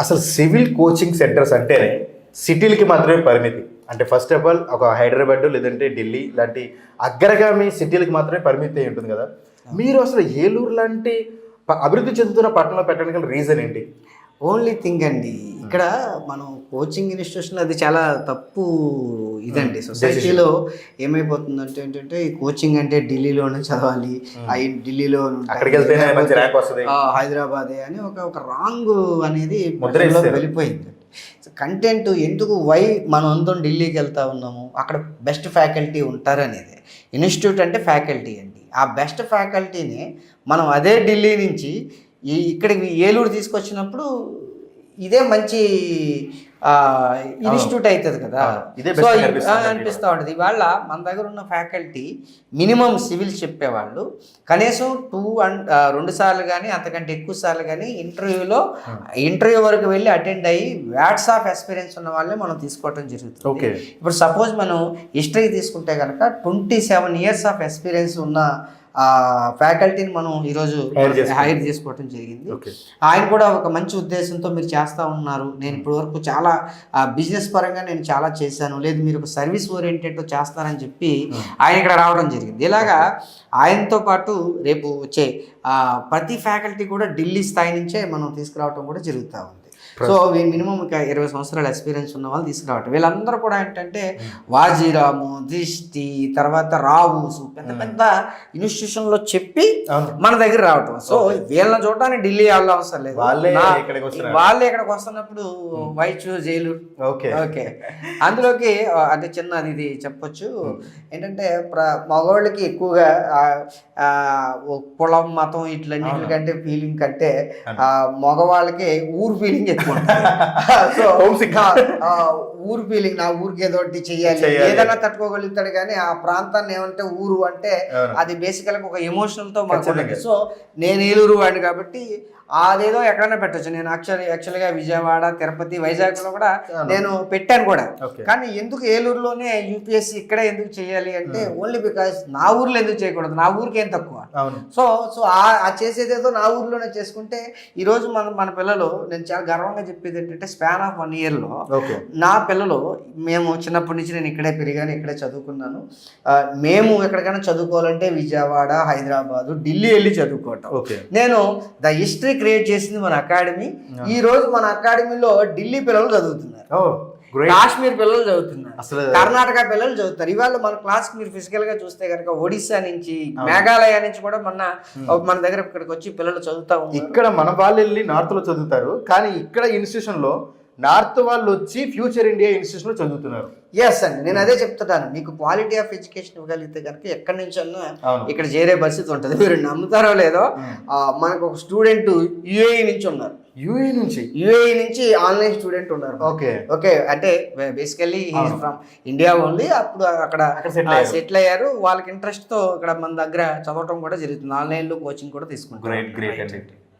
అసలు civil coaching centres అంటేనే సిటీలకి మాత్రమే పరిమితి. అంటే ఫస్ట్ ఆఫ్ ఆల్ ఒక హైదరాబాద్ లేదంటే ఢిల్లీ లాంటి అగ్రగామి సిటీలకి మాత్రమే పరిమితి అయి ఉంటుంది కదా. మీరు అసలు ఏలూరు లాంటి అభివృద్ధి చెందుతున్న పట్టణంలో పెట్టడానికి రీజన్ ఏంటి? ఓన్లీ థింగ్ అండి. ఇక్కడ మనం కోచింగ్ ఇన్స్టిట్యూషన్ అది చాలా తప్పు ఇదండి. సొసైటీలో ఏమైపోతుందంటే ఏంటంటే ఈ కోచింగ్ అంటే ఢిల్లీలోనే చదవాలి. అవి ఢిల్లీలో హైదరాబాదే అని ఒక ఒక రాంగ్ అనేది. వెళ్ళిపోయింది కంటెంట్ ఎందుకు వై మనం అందరం ఢిల్లీకి వెళ్తా ఉన్నాము అక్కడ బెస్ట్ ఫ్యాకల్టీ ఉంటారు అనేది ఇన్స్టిట్యూట్ అంటే ఫ్యాకల్టీ అండి. ఆ బెస్ట్ ఫ్యాకల్టీని మనం అదే ఢిల్లీ నుంచి ఈ ఇక్కడికి ఏలూరు తీసుకొచ్చినప్పుడు ఇదే మంచి ఇన్స్టిట్యూట్ అవుతుంది కదా. సో అనిపిస్తూ ఉంటుంది. ఇవాళ మన దగ్గర ఉన్న ఫ్యాకల్టీ మినిమం సివిల్స్ చెప్పేవాళ్ళు. కనీసం టూ అండ్ రెండు సార్లు కానీ అంతకంటే ఎక్కువ సార్లు కానీ ఇంటర్వ్యూలో ఇంటర్వ్యూ వరకు వెళ్ళి అటెండ్ అయ్యి వ్యాట్స్ ఆఫ్ ఎక్స్పీరియన్స్ ఉన్న వాళ్ళే మనం తీసుకోవటం జరుగుతుంది. ఓకే. ఇప్పుడు సపోజ్ మనం హిస్టరీ తీసుకుంటే కనుక twenty seven years of experience ఉన్న ఫ్యాకల్టీని మనం ఈరోజు హైర్ చేసుకోవటం జరిగింది. ఆయన కూడా ఒక మంచి ఉద్దేశంతో మీరు చేస్తూ ఉన్నారు. నేను ఇప్పటి వరకు చాలా బిజినెస్ పరంగా నేను చాలా చేశాను. లేదు మీరు ఒక సర్వీస్ ఓరియంటెడ్ చేస్తారని చెప్పి ఆయన ఇక్కడ రావడం జరిగింది. ఇలాగా ఆయనతో పాటు రేపు వచ్చే ప్రతి ఫ్యాకల్టీ కూడా ఢిల్లీ స్థాయి నుంచే మనం తీసుకురావడం కూడా జరుగుతూ ఉంది. సో మినిమం ఒక ఇరవై సంవత్సరాల ఎక్స్పీరియన్స్ ఉన్న వాళ్ళు తీసుకురావటం. వీళ్ళందరూ కూడా ఏంటంటే వాజీరాము దిష్టి తర్వాత రావుసు పెద్ద పెద్ద ఇన్స్టిట్యూషన్లో చెప్పి. మన దగ్గర రావటం. సో వీళ్ళని చూడడానికి ఢిల్లీ వెళ్ళడం అవసరం లేదు. వాళ్ళే. వాళ్ళే ఇక్కడికి వస్తున్నప్పుడు why choose jail. Okay. Okay. అందులోకి అంటే చిన్న ఇది చెప్పొచ్చు. ఏంటంటే మగవాళ్ళకి ఎక్కువగా కులం మతం ఇట్లన్నిటికంటే ఫీలింగ్ కంటే ఆ, మగవాళ్ళకి ఊరు ఫీలింగ్ ఎక్కువ. సో ఊరు ఫీలింగ్ నా ఊరికి ఏదో ఒకటి చెయ్యాలి. ఏదైనా తట్టుకోగలుగుతాడు కానీ ఆ ప్రాంతాన్ని ఏమంటే ఊరు అంటే. అది బేసికల్గా ఒక ఎమోషనల్తో. ఉంటుంది. సో నేను ఏలూరు వాడిని కాబట్టి అదేదో ఎక్కడైనా పెట్టొచ్చు నేను యాక్చువల్ యాక్చువల్గా విజయవాడ తిరుపతి వైజాగ్లో కూడా. నేను పెట్టాను కూడా కానీ ఎందుకు ఏలూరులోనే యూపీఎస్సీ ఇక్కడే ఎందుకు చేయాలి అంటే ఓన్లీ బికాస్ నా ఊర్లో ఎందుకు చేయకూడదు నా ఊరికి ఏం తక్కువ సో సో ఆ ఆ చేసేదేదో నా ఊర్లోనే చేసుకుంటే ఈరోజు మన మన పిల్లలు నేను చాలా గర్వంగా చెప్పేది ఏంటంటే స్పాన్ ఆఫ్ వన్ ఇయర్లో నా పిల్లలు మేము చిన్నప్పటి నుంచి నేను ఇక్కడే పెరిగాను ఇక్కడే చదువుకున్నాను. మేము ఎక్కడికైనా చదువుకోవాలంటే విజయవాడ హైదరాబాదు ఢిల్లీ వెళ్ళి చదువుకోవటం. నేను ద హిస్టరీ క్రియేట్ చేసింది మన అకాడమీ. ఈ రోజు మన అకాడమీలో ఢిల్లీ పిల్లలు చదువుతున్నారు. కాశ్మీర్ పిల్లలు చదువుతున్నారు. అసలు కర్ణాటక పిల్లలు చదువుతారు ఇవాళ మన క్లాస్ మీరు ఫిజికల్గా చూస్తే కనుక ఒడిశా నుంచి మేఘాలయ నుంచి కూడా మన మన దగ్గర ఇక్కడికి వచ్చి పిల్లలు చదువుతా ఇక్కడ మన వాళ్ళు వెళ్ళి నార్త్లో చదువుతారు. కానీ ఇక్కడ ఇన్స్టిట్యూషన్లో నార్త్ వాళ్ళు వచ్చి ఫ్యూచర్ ఇండియా ఇన్స్టిట్యూషన్లో చదువుతున్నారు. ఎస్ అండి నేను అదే చెప్తున్నాను. మీకు క్వాలిటీ ఆఫ్ ఎడ్యుకేషన్ ఇవ్వగలిగితే కనుక ఎక్కడి అవును. ఇక్కడ చేరే పరిస్థితి ఉంటుంది. మీరు నమ్ముతారో లేదో మనకు ఒక స్టూడెంట్ యుఏఈ నుంచి ఉన్నారు. యూఏ నుంచి? యుఏఈ నుంచి ఆన్లైన్ స్టూడెంట్ ఉన్నారు. ఓకే ఓకే అంటే బేసికల్లీ ఫ్రమ్ ఇండియా ఓన్లీ అప్పుడు అక్కడ. సెటిల్ అయ్యారు. వాళ్ళకి ఇంట్రెస్ట్తో ఇక్కడ మన దగ్గర చదవటం కూడా జరుగుతుంది. ఆన్లైన్లో కోచింగ్ కూడా తీసుకుంటారు. గ్రేట్ గ్రేట్ అండి.